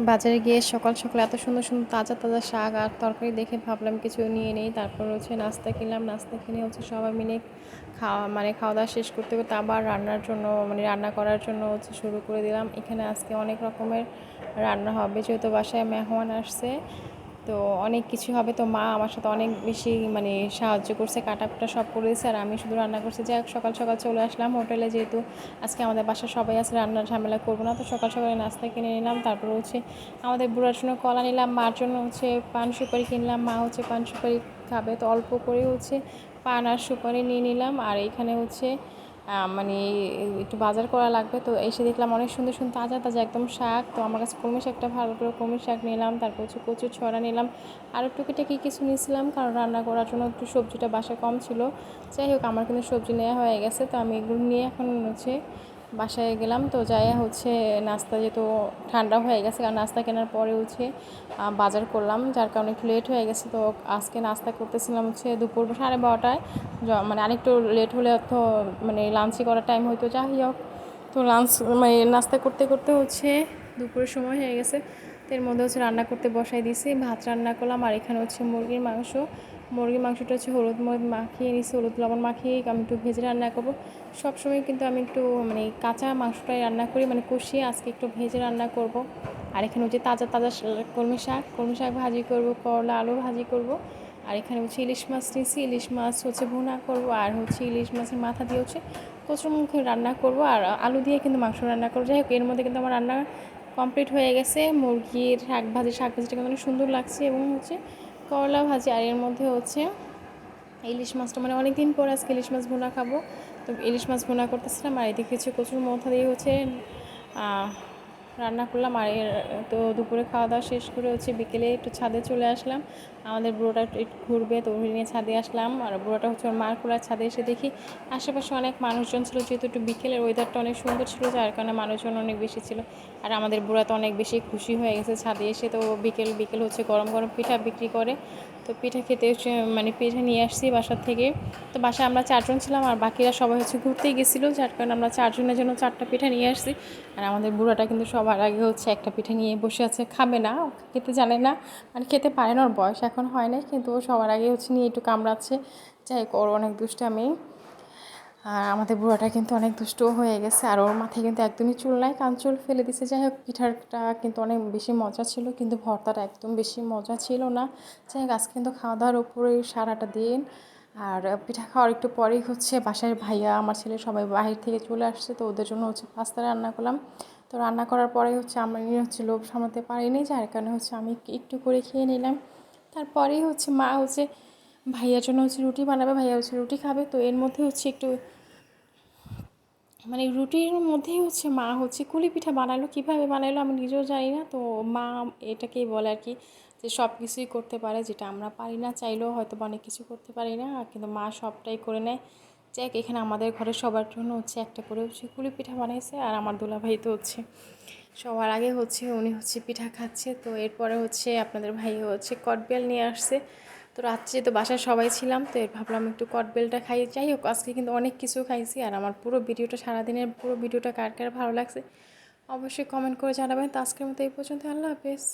বাজারে গিয়ে সকাল সকাল এত সুন্দর সুন্দর তাজা তাজা শাক আর তরকারি দেখে ভাবলাম কিছু নিয়ে নেই। তারপর হচ্ছে নাস্তা কিনলাম। নাস্তা কিনে হচ্ছে সবাই মিলে খাওয়া মানে খাওয়া দাওয়া শেষ করতে করতে আবার রান্নার জন্য মানে রান্না করার জন্য হচ্ছে শুরু করে দিলাম। এখানে আজকে অনেক রকমের রান্না হবে। যেহেতু বাসায় মেহমান আসছে তো অনেক কিছু হবে। তো মা আমার সাথে অনেক বেশি মানে সাহায্য করছে কাটা কুটা সব করে দিয়েছে। আর আমি শুধু রান্না করছি। যাই সকাল সকাল চলে আসলাম হোটেলে যেহেতু আজকে আমাদের বাসা সবাই আছে রান্নার ঝামেলা করব না। তো সকাল সকালে নাস্তা কিনে নিলাম। তারপর হচ্ছে আমাদের বুড়ার জন্য কলা নিলাম। মার জন্য হচ্ছে পান সুপারি কিনলাম। মা হচ্ছে পান সুপারি খাবে। তো অল্প করে হচ্ছে পান আর সুপারি নিয়ে নিলাম। আর এইখানে হচ্ছে মানে একটু বাজার করা লাগবে। তো এসে দেখলাম অনেক সুন্দর সুন্দর তাজা তাজা একদম শাক। তো আমার কাছে কুমির শাকটা ভালো করে কলমি শাক নিলাম, তারপর হচ্ছে কচুর ছড়া নিলাম। আরও টুকিটাকি কিছু নিয়েছিলাম, কারণ রান্না করার জন্য একটু সবজিটা বাসায় কম ছিল। যাই হোক, আমার কিন্তু সবজি নেওয়া হয়ে গেছে। তো আমি এগুলো নিয়ে এখন হচ্ছে বাসায় গেলাম তো যাই হচ্ছে নাস্তা যেহেতু ঠান্ডা হয়ে গেছে, কারণ নাস্তা কেনার পরে হচ্ছে বাজার করলাম, যার কারণে একটু লেট হয়ে গেছে তো আজকে নাস্তা করতেছিলাম হচ্ছে দুপুর সাড়ে বারোটায়। মানে আরেকটু লেট হলে তো মানে লাঞ্চই করার টাইম হয়তো যাই হোক। তো লাঞ্চ মানে নাস্তা করতে করতে হচ্ছে দুপুরের সময় হয়ে গেছে। এর মধ্যে হচ্ছে রান্না করতে বসাই দিয়েছি। ভাত রান্না করলাম আর এখানে হচ্ছে মুরগির মাংস। মুরগির মাংসটা হচ্ছে হলুদ মলুদ মাখিয়ে নিছি হলুদ লবণ মাখিয়ে আমি একটু ভেজে রান্না করব। সবসময় কিন্তু আমি একটু মানে কাঁচা মাংসটাই রান্না করি মানে কষিয়ে আজকে একটু ভেজে রান্না করব। আর এখানে হচ্ছে তাজা তাজা কলমি শাক কলমি শাক ভাজি করব, করলা আলু ভাজি করব। আর এখানে হচ্ছে ইলিশ মাছ নিয়েছি, ইলিশ মাছ হচ্ছে ভুনা করব আর হচ্ছে ইলিশ মাছের মাথা দিয়ে হচ্ছে মুখে রান্না করব। আর আলু দিয়ে কিন্তু মাংস রান্না করব। যাই হোক, এর মধ্যে কিন্তু আমার রান্না কমপ্লিট হয়ে গেছে। মুরগির শাক ভাজি, শাক ভাজিটা কিন্তু অনেক সুন্দর লাগছে এবং হচ্ছে করলা ভাজি আর এর মধ্যে হচ্ছে ইলিশ মাছটা। মানে অনেক দিন পর আজকে ইলিশ মাছ ভুনা খাব। তো ইলিশ মাছ ভুনা করতেছিলাম আর এদিকে হচ্ছে কচুর মধ্যে দিয়ে হচ্ছে রান্না করলাম আর তো দুপুরে খাওয়া দাওয়া শেষ করে হচ্ছে বিকেলে একটু ছাদে চলে আসলাম। আমাদের বুড়োটা একটু ঘুরবে, তো নিয়ে ছাদে আসলাম। আর বুড়োটা হচ্ছে ওর মার খোলার ছাদে এসে দেখি আশেপাশে অনেক মানুষজন ছিল, যেহেতু একটু বিকেলের ওয়েদারটা অনেক সুন্দর ছিল, যার কারণে মানুষজন অনেক বেশি ছিল। আর আমাদের বুড়া তো অনেক বেশি খুশি হয়ে গেছে ছাদে এসে, তো বিকেল বিকেল হচ্ছে গরম গরম পিঠা বিক্রি করে। তো পিঠা খেতে হচ্ছে মানে পিঠা নিয়ে আসছি বাসার থেকে। তো বাসায় আমরা চারজন ছিলাম আর বাকিরা সবাই হচ্ছে ঘুরতেই গেছিল, যার কারণে আমরা চারজনের জন্য চারটা পিঠা নিয়ে আসছি। আর আমাদের বুড়াটা কিন্তু সবার আগে হচ্ছে একটা পিঠে নিয়ে বসে আছে, খাবে না খেতে জানে না। মানে খেতে পারে না, ওর বয়স এখন হয় না কিন্তু ও সবার আগে হচ্ছে নিয়ে একটু কামড়াচ্ছে। যাই ওর অনেক দুষ্টামি। আর আমাদের বুড়াটা কিন্তু অনেক দুষ্ট হয়ে গেছে, আর ওর মাথায় কিন্তু একদমই চুল নাই, কান চুল ফেলে দিছে। যাই হোক, পিঠাটা কিন্তু অনেক বেশি মজা ছিল, কিন্তু ভর্তাটা একদম বেশি মজা ছিল না। যাই হোক, আজকে কিন্তু খাওয়া দাওয়ার উপরেই সারাটা দিন। আর পিঠা খাওয়ার একটু পরেই হচ্ছে বাসায় ভাইয়া, আমার ছেলে সবাই বাহির থেকে চলে আসছে, তো ওদের জন্য হচ্ছে পাস্তা রান্না করলাম। তো রান্না করার পরে হচ্ছে আমি হচ্ছে লোভ সামলাতে পারিনি, যার কারণে হচ্ছে আমি একটু করে খেয়ে নিলাম। তারপরেই হচ্ছে মা হচ্ছে ভাইয়ার জন্য হচ্ছে রুটি বানাবে, ভাইয়া হচ্ছে রুটি খাবে। তো এর মধ্যে হচ্ছে একটু মানে রুটির মধ্যেই হচ্ছে মা হচ্ছে কুলি পিঠা বানালো। কীভাবে বানালো আমি নিজেও জানি না। তো মা এটাকেই বলে আর কি যে সব কিছুই করতে পারে, যেটা আমরা পারি না, চাইলেও হয়তো অনেক কিছু করতে পারি না। কিন্তু মা সবটাই করে নেয়। যাক এখানে আমাদের ঘরে সবার জন্য হচ্ছে একটা করে হচ্ছে কুলি পিঠা বানাইছে আর আমার দুলাভাই তো হচ্ছে সবার আগে হচ্ছে উনি হচ্ছে পিঠা খাচ্ছে। তো এরপরে হচ্ছে আপনাদের ভাই হচ্ছে কটবেল নিয়ে আসছে। তো রাত্রে তো বাসায় সবাই ছিলাম, তো এর ভাবলাম একটু কটবেলটা খাই। যাই হোক, আজকে কিন্তু অনেক কিছু খাইছি আর আমার পুরো ভিডিওটা সারাদিনের পুরো ভিডিওটা কার কার ভালো লাগছে অবশ্যই কমেন্ট করে জানাবেন। তো আজকের মতো এই পর্যন্ত, আল্লাহ হাফেজ।